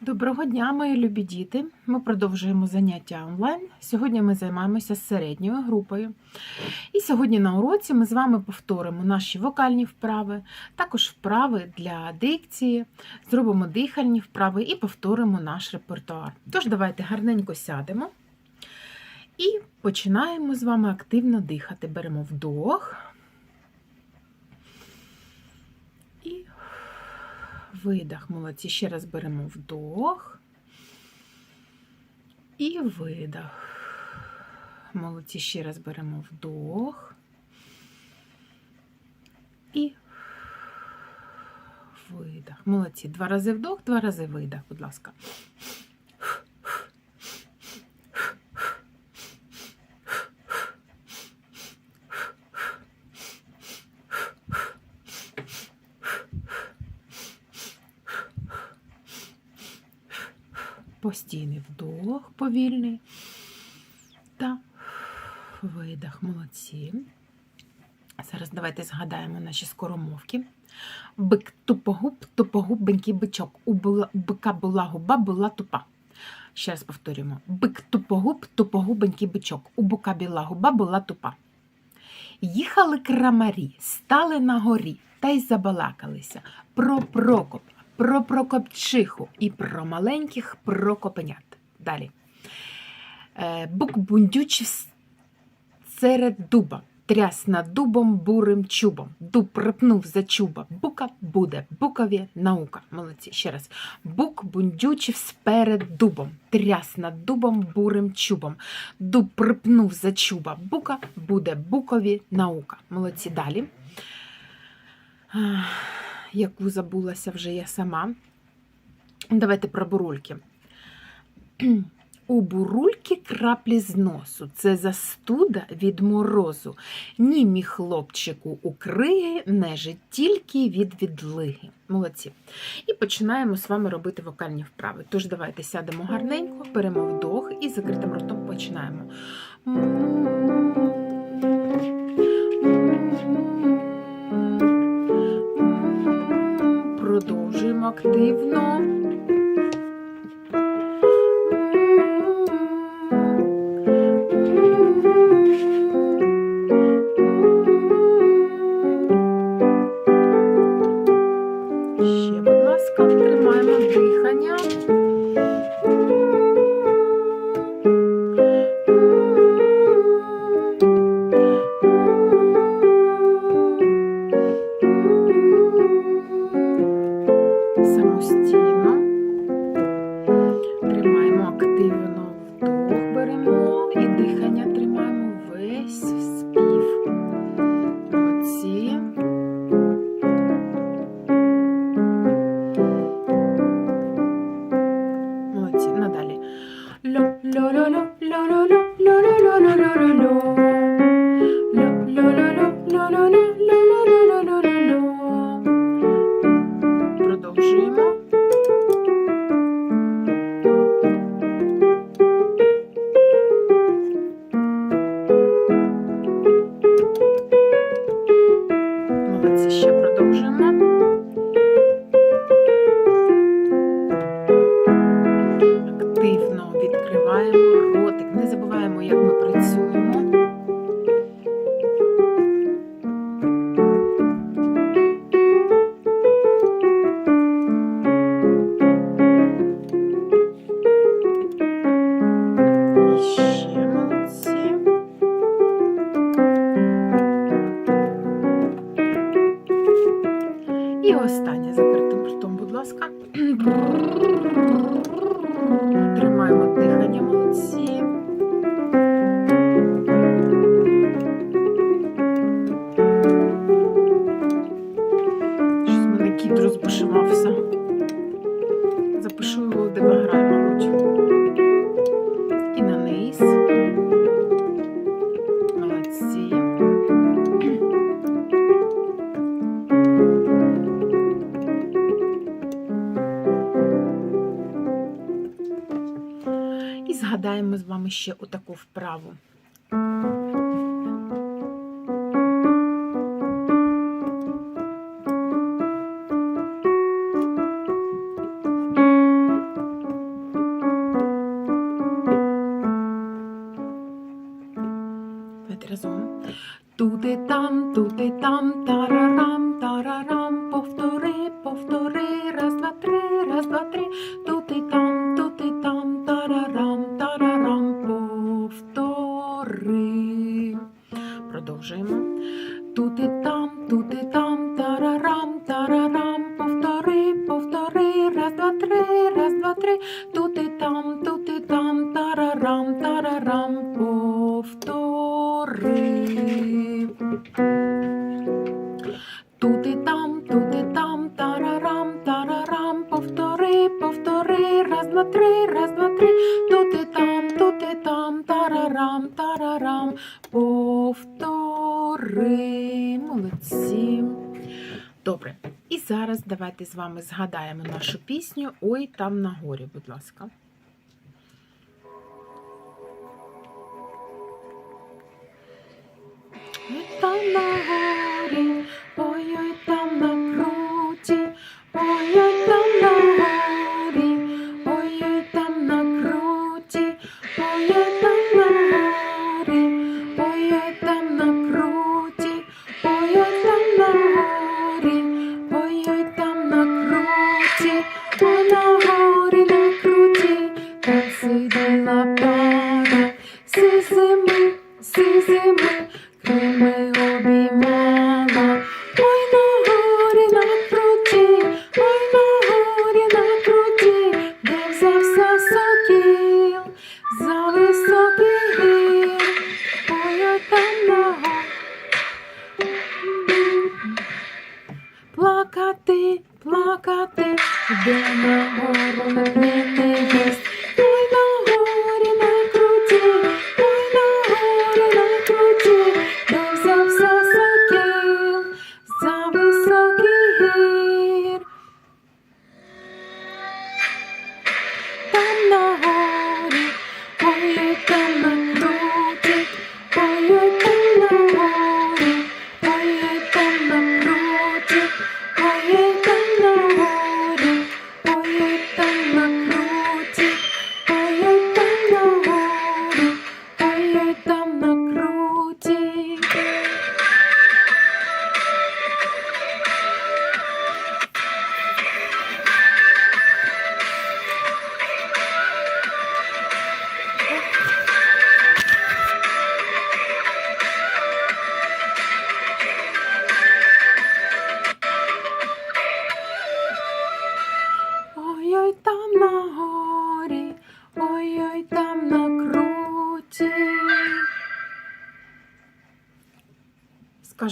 Доброго дня, мої любі діти! Ми продовжуємо заняття онлайн. Сьогодні ми займаємося середньою групою. І сьогодні на уроці ми з вами повторимо наші вокальні вправи, також вправи для дикції, зробимо дихальні вправи і повторимо наш репертуар. Тож, давайте гарненько сядемо і починаємо з вами активно дихати. Беремо вдох. І видах. Молодці. Ще раз беремо вдох і видах. Молодці. Ще раз беремо вдох і видах. Молодці. Два рази вдох, два рази видах, будь ласка. Постійний вдох повільний та видах. Молодці. Зараз давайте згадаємо наші скоромовки. Бик тупогуб, тупогубенький бичок. У бика була губа, була тупа. Ще раз повторюємо. Бик тупогуб, тупогубенький бичок. У бука біла губа була тупа. Їхали крамарі, стали на горі та й забалакалися про Прокопа, про Прокопчиху і про маленьких Прокопенят. Далі. Е, Бук бундючив серед дуба, тряс над дубом бурим чубом. Дуб рипнув за чуба. Бука буде, букові наука. Молодці. Ще раз. Бук бундючив сперед дубом, тряс над дубом бурим чубом. Дуб припнув за чуба. Бука буде букові наука. Молодці далі. Яку забулася вже я сама. Давайте про бурульки. У бурульки краплі з носу. Це застуда від морозу. Ні, мій хлопчику, укриє нежить тільки від відлиги. Молодці. І починаємо з вами робити вокальні вправи. Тож давайте сядемо гарненько, беремо вдох і закритим ротом починаємо. Активно. згадаємо з вами ще отаку вправу. Тут і там, тут і там, тарарам, тарарам, повтори, повтори, раз, два, три, раз, два, три, тут і там. Продовжуємо. Тут і там, тут і там, тарарам, тарарам, повтори, повтори, раз, два, три, раз, два, три, тут і там, тут і там, тарарам, тарарам, повтори. Давайте з вами згадаємо нашу пісню Ой там на горі, будь ласка. Ой там на горі, Плакати, де на гору не єсть.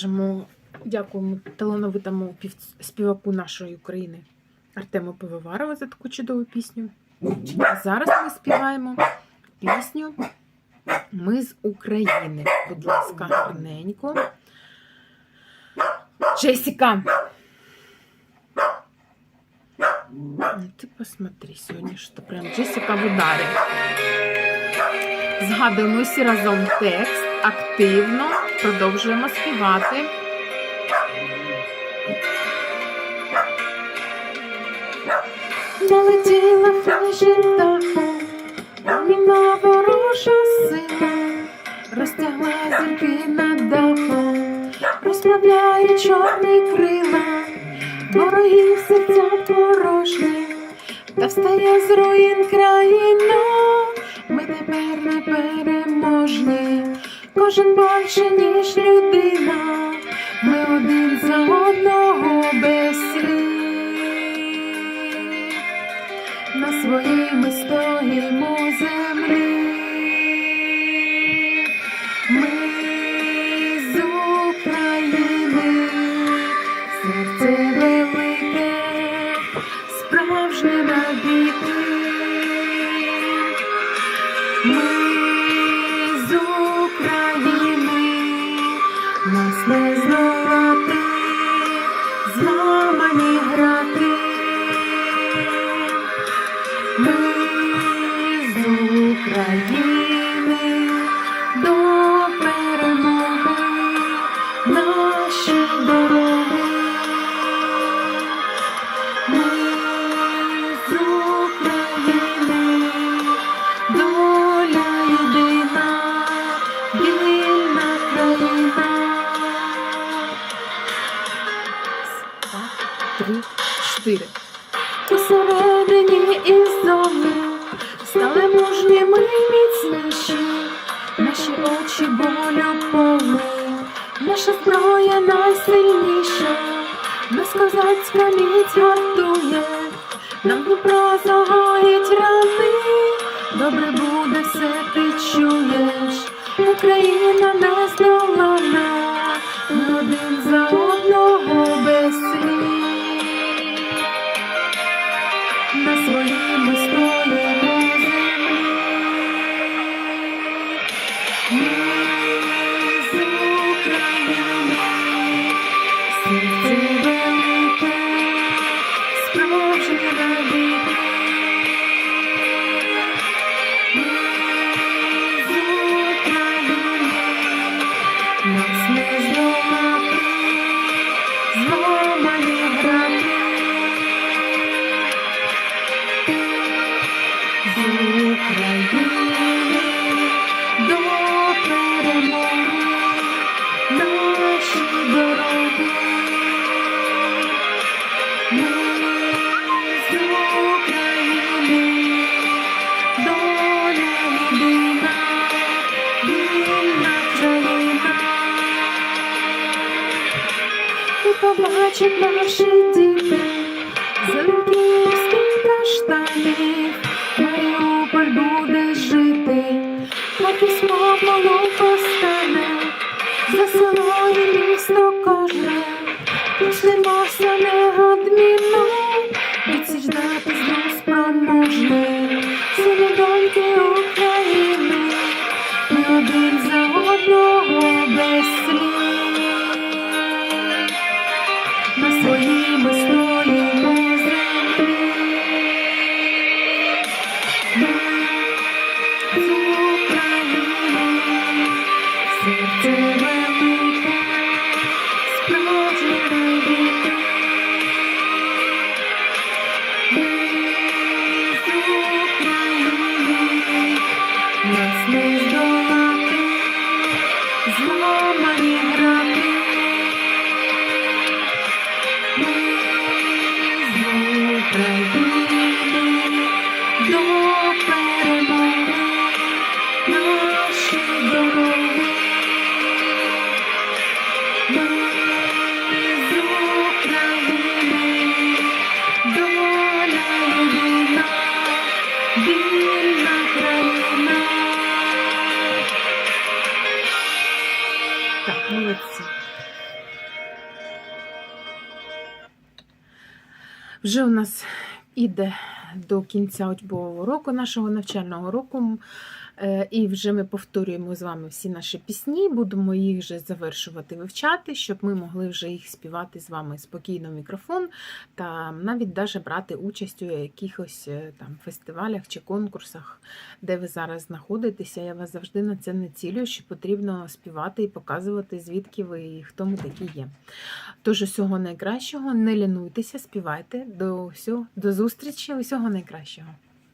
Скажемо, дякуємо талановитому співаку нашої України Артему Пивоварову за таку чудову пісню. А зараз ми співаємо пісню Ми з України. Будь ласка, гарненько. Джесіка. Ну, Ты посмотри, сьогодні що прям Джесіка в ударі. Згадуємо всі разом текст, активно продовжуємо співати. Налетіла флеші даху, Війна ворожа сила, розтягла зірки над дахом, розправляє чорні крила, ворогів серця порожні, та встає з руїн країна, кожен більше, ніж людина, ми один за одного без слів. На своїй ми стоїмо землі. Ми з України, серце велике, справжнє навіки. Чотири. Посередині і зони стали мужніми і міцніші, наші очі болю повні наша зброя найсильніша, нас козацька міць вартує, нам Дніпро загоїть рани, добре буде все ти чуєш, Україна не здолана, І побачать наші діти Зеленківських каштанів Маріуполь буде Вже у нас іде до кінця учбового року, нашого навчального року. Е, І вже ми повторюємо з вами всі наші пісні, будемо їх вже завершувати вивчати, щоб ми могли вже їх співати з вами спокійно в мікрофон та навіть даже брати участь у якихось е, там фестивалях чи конкурсах, де ви зараз знаходитеся. Я вас завжди на це націлюю, що потрібно співати і показувати, звідки ви і хто ми такі є. Тож усього найкращого, не лінуйтеся, співайте. До, всього, до зустрічі, усього найкращого.